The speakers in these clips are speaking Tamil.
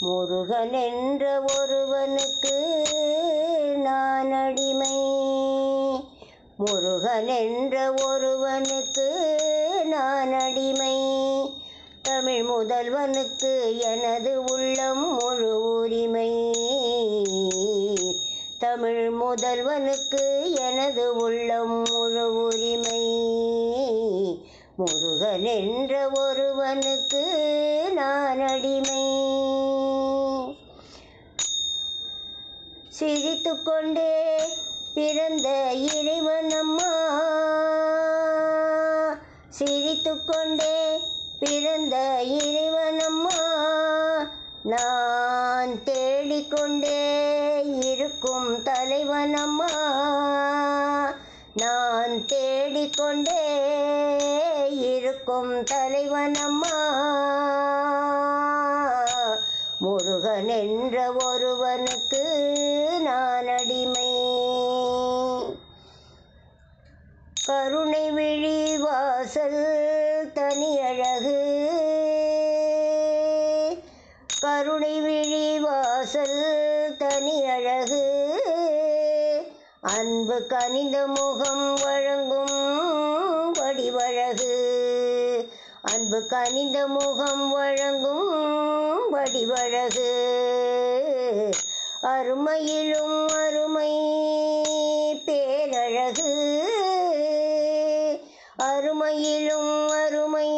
முருகன் என்ற ஒருவனுக்கு நான் அடிமை. முருகன் என்ற ஒருவனுக்கு நான் அடிமை. தமிழ் முதல்வனுக்கு எனது உள்ளம் முழு உரிமை. தமிழ் முதல்வனுக்கு எனது உள்ளம் முழு உரிமை. முருகன் என்ற ஒருவனுக்கு நான் அடிமை. சிரித்து கொண்டே பிறந்த இறைவனம்மா. சிரித்து கொண்டே பிறந்த இறைவனம்மா. நான் தேடிக்கொண்டே இருக்கும் தலைவனம்மா. நான் தேடிக்கொண்டே இருக்கும் தலைவனம்மா. முருகன் என்ற ஒருவனுக்கு நான் அடிமை கருணை விழி வாசல் தனி அழகு. கருணை விழி வாசல் தனி அழகு. அன்பு கனிந்த முகம் வழங்கும் அன்பு கனிந்த முகம் வழங்கும் வடிவழகு. அருமையிலும் அருமை பேரழகு. அருமையிலும் அருமை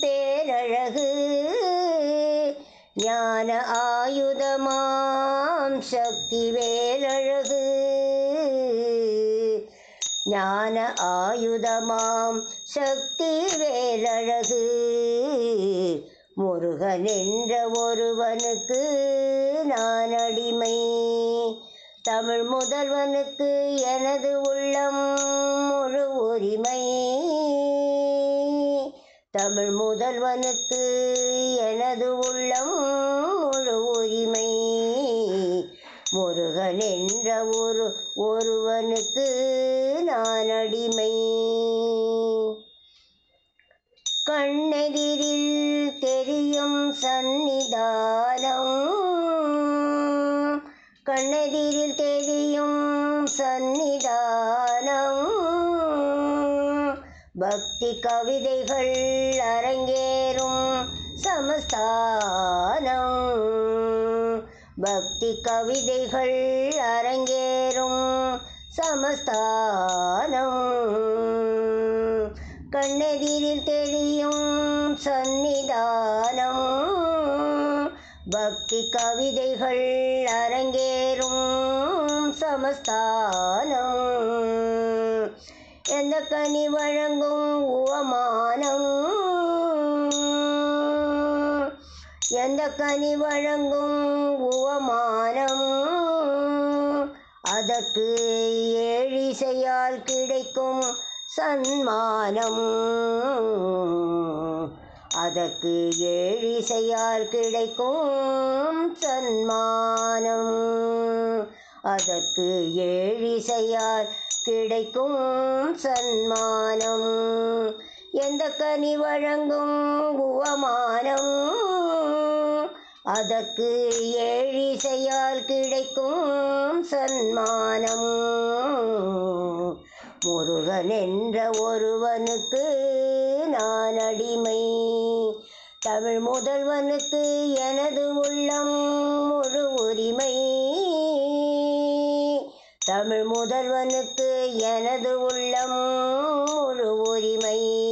பேரழகு. ஞான ஆயுதமாம் சக்தி வேலழகு. ஞான ஆயுதமாம். சக்தி வேலழகு முருகன் என்ற ஒருவனுக்கு நான் அடிமை. தமிழ் முதல்வனுக்கு எனது உள்ளம் முழு உரிமை. தமிழ் முதல்வனுக்கு எனது உள்ளம் முழு உரிமை. முருகன் என்ற ஒரு ஒருவனுக்கு நான் அடிமை கண்ணெதிரில் தெரியும் சந்நிதானம். கண்ணெதிரில் தெரியும் சந்நிதானம். பக்தி கவிதைகள் அரங்கேறும் சமஸ்தானம். பக்தி கவிதைகள் அரங்கேறும் சமஸ்தானம். கண்ணெதிரில் தெரியும் சந்நிதானம். பக்தி கவிதைகள் அரங்கேறும் சமஸ்தானம். எந்த கனி வழங்கும் உவமானம்? எந்த கனி வழங்கும் உவமானம்? அதற்கு ஏழிசையால் கிடைக்கும் சன்மானம். அதற்கு ஏழிசையால் கிடைக்கும் சன்மானம். அதற்கு ஏழிசையால் கிடைக்கும் சன்மானம். எந்த கனி வழங்கும் உவமானம். அதற்கு ஏழிசையால் கிடைக்கும் சன்மானம். முருகன் என்ற ஒருவனுக்கு நான் அடிமை. தமிழ் முதல்வனுக்கு எனது உள்ளம் முழு உரிமை. தமிழ் முதல்வனுக்கு எனது உள்ளம் முழு உரிமை.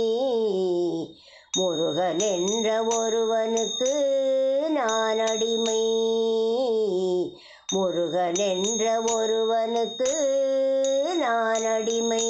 முருகன் என்ற ஒருவனுக்கு நான் அடிமை முருகன் என்ற ஒருவனுக்கு நான் அடிமை